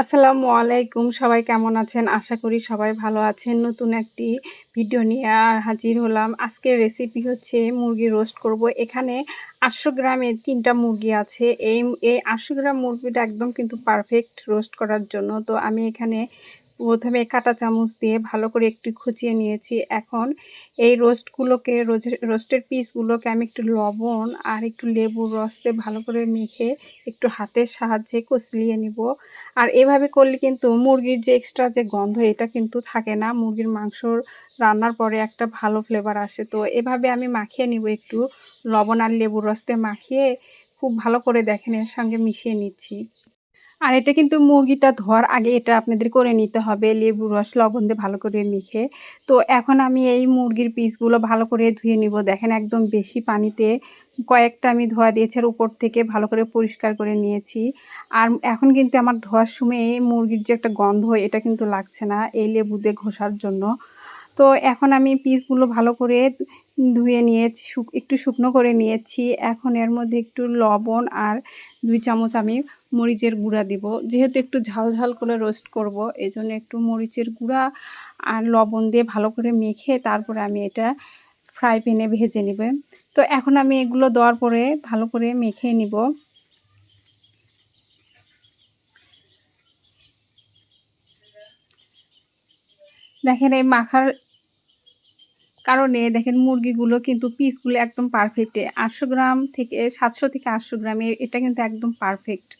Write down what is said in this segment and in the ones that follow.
আসসালামু আলাইকুম। সবাই কেমন আছেন? আশা করি সবাই ভালো আছেন। নতুন একটি ভিডিও নিয়ে আর হাজির হলাম। আজকের রেসিপি হচ্ছে মুরগি রোস্ট করব। এখানে আটশো গ্রামে তিনটা মুরগি আছে। এই এই আটশো গ্রাম মুরগিটা একদম কিন্তু পারফেক্ট রোস্ট করার জন্য। তো আমি এখানে প্রথমে কাঁটা চামচ দিয়ে ভালো করে একটু খুঁচিয়ে নিয়েছি। এখন এই রোস্টগুলোকে রোস্টের পিসগুলোকে আমি একটু লবণ আর একটু লেবুর রস দিয়ে ভালো করে মেখে একটু হাতের সাহায্যে কচলিয়ে নিব। আর এভাবে করলে কিন্তু মুরগির যে এক্সট্রা যে গন্ধ, এটা কিন্তু থাকে না। মুরগির মাংসর রান্নার পরে একটা ভালো ফ্লেভার আসে। তো এভাবে আমি মাখিয়ে নিব একটু। লবণ আর লেবুর রস দিয়ে মাখিয়ে খুব ভালো করে দেখেন, এর সঙ্গে মিশিয়ে নিচ্ছি। আর এটা কিন্তু মুরগিটা ধোয়ার আগে এটা আপনাদের করে নিতে হবে, লেবু রস, লবণ দিয়ে ভালো করে মেখে। তো এখন আমি এই মুরগির পিসগুলো ভালো করে ধুয়ে নিব। দেখেন একদম বেশি পানিতে কয়েকটা আমি ধোয়া দিয়েছি আর উপর থেকে ভালো করে পরিষ্কার করে নিয়েছি। আর এখন কিন্তু আমার ধোয়ার সময় মুরগির যে একটা গন্ধ, এটা কিন্তু লাগছে না এই লেবু দিয়ে ঘষার জন্য। তো এখন আমি পিসগুলো ভালো করে ধুয়ে নিয়েছি একটু শুকনো করে নিয়েছি। এখন এর মধ্যে একটু লবণ আর দুই চামচ আমি মরিচের গুঁড়া দিব। যেহেতু একটু ঝাল ঝাল করে রোস্ট করব এই জন্য একটু মরিচের গুঁড়া আর লবণ দিয়ে ভালো করে মেখে তারপরে আমি এটা ফ্রাই প্যানে ভেজে নিব। তো এখন আমি এগুলো দেওয়ার পরে ভালো করে মেখে নিব। দেখেন এই মাখার কারণে দেখেন মুরগিগুলো কিন্তু পিসগুলো একদম পারফেক্টে আটশো গ্রাম থেকে সাতশো থেকে আটশো গ্রামে এটা কিন্তু একদম পারফেক্ট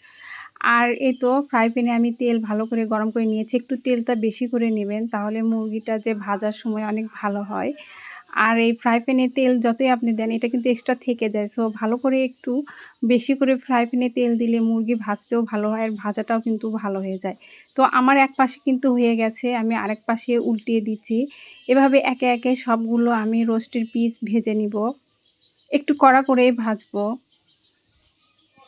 আর এই তো ফ্রাই প্যানে আমি তেল ভালো করে গরম করে নিয়েছি, একটু তেলটা বেশি করে নেবেন, তাহলে মুরগিটা যে ভাজার সময় অনেক ভালো হয়। আর এই ফ্রাই প্যানে তেল যতই আপনি দেন, এটা কিন্তু এক্সট্রা থেকে যায়। সো ভালো করে একটু বেশি করে ফ্রাই প্যানে তেল দিলে মুরগি ভাজতেও ভালো হয় আর ভাজাটাও কিন্তু ভালো হয়ে যায়। তো আমার এক পাশে কিন্তু হয়ে গেছে, আমি আরেক পাশে উল্টিয়ে দিচ্ছি। এভাবে একে একে সবগুলো আমি রোস্টের পিস ভেজে নিব। একটু কড়া করেই ভাজবো।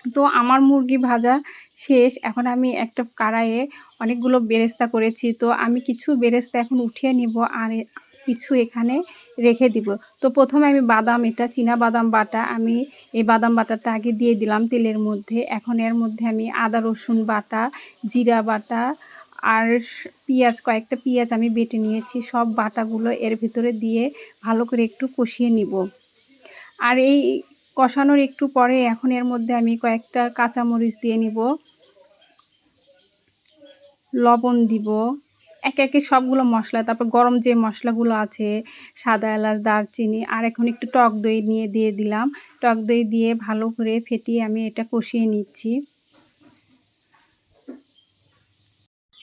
তো আমার মুরগি ভাজা শেষ। এখন আমি একটা কাড়াইয়ে অনেকগুলো বেরেস্তা করেছি। তো আমি কিছু বেরেস্তা এখন উঠিয়ে নিব। আর কিছু এখানে রেখে দিব। তো প্রথমে আমি বাদাম, এটা চীনা বাদাম বাটা, আমি এই বাদাম বাটাটা আগে দিয়ে দিলাম তেলের মধ্যে। এখন এর মধ্যে আমি আদা, রসুন বাটা, জিরা বাটা আর পেঁয়াজ, কয়েকটা পেঁয়াজ আমি বেটে নিয়েছি। সব বাটাগুলো এর ভিতরে দিয়ে ভালো করে একটু কষিয়ে নিব। আর এই কষানোর একটু পরে এখন এর মধ্যে আমি কয়েকটা কাঁচামরিচ দিয়ে নিব। লবণ দিব। একে একে সবগুলো মশলা, তারপর গরম যে মশলাগুলো আছে, সাদা এলাচ, দারচিনি, আর এখন একটু টক দই নিয়ে দিয়ে দিলাম। টক দই দিয়ে ভালো করে ফেটিয়ে আমি এটা কষিয়ে নিচ্ছি।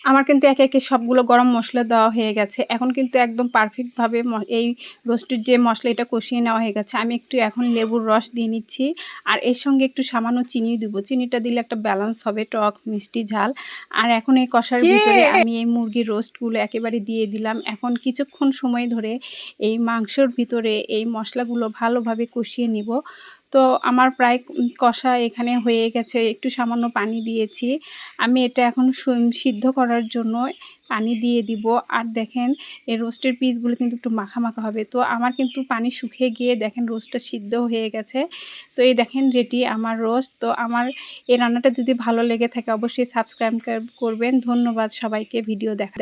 আমার কিন্তু একে একে সবগুলো গরম মশলা দেওয়া হয়ে গেছে। এখন কিন্তু একদম পারফেক্টভাবে এই রোস্টের যে মশলা এটা কষিয়ে নেওয়া হয়ে গেছে। আমি একটু এখন লেবুর রস দিয়ে নিচ্ছি। আর এর সঙ্গে একটু সামান্য চিনি দেবো। চিনিটা দিলে একটা ব্যালেন্স হবে টক মিষ্টি ঝাল। আর এখন এই কষার ভিতরে আমি এই মুরগির রোস্টগুলো একেবারে দিয়ে দিলাম। এখন কিছুক্ষণ সময় ধরে এই মাংসর ভিতরে এই মশলাগুলো ভালোভাবে কষিয়ে নিব। তো আমার প্রায় কষা এখানে হয়ে গেছে। একটু সামান্য পানি দিয়েছি। আমি এটা এখন সিদ্ধ করার জন্য পানি দিয়ে দিব। আর দেখেন, এই রোস্টের পিসগুলো কিন্তু একটু মাখা মাখা হবে। তো আমার কিন্তু পানি শুকিয়ে গিয়ে দেখেন রোস্টটা সিদ্ধ হয়ে গেছে। তো এই দেখেন রেডি আমার রোস্ট তো আমার এই রান্নাটা যদি ভালো লেগে থাকে, অবশ্যই সাবস্ক্রাইব করবেন। ধন্যবাদ সবাইকে। ভিডিও দেখা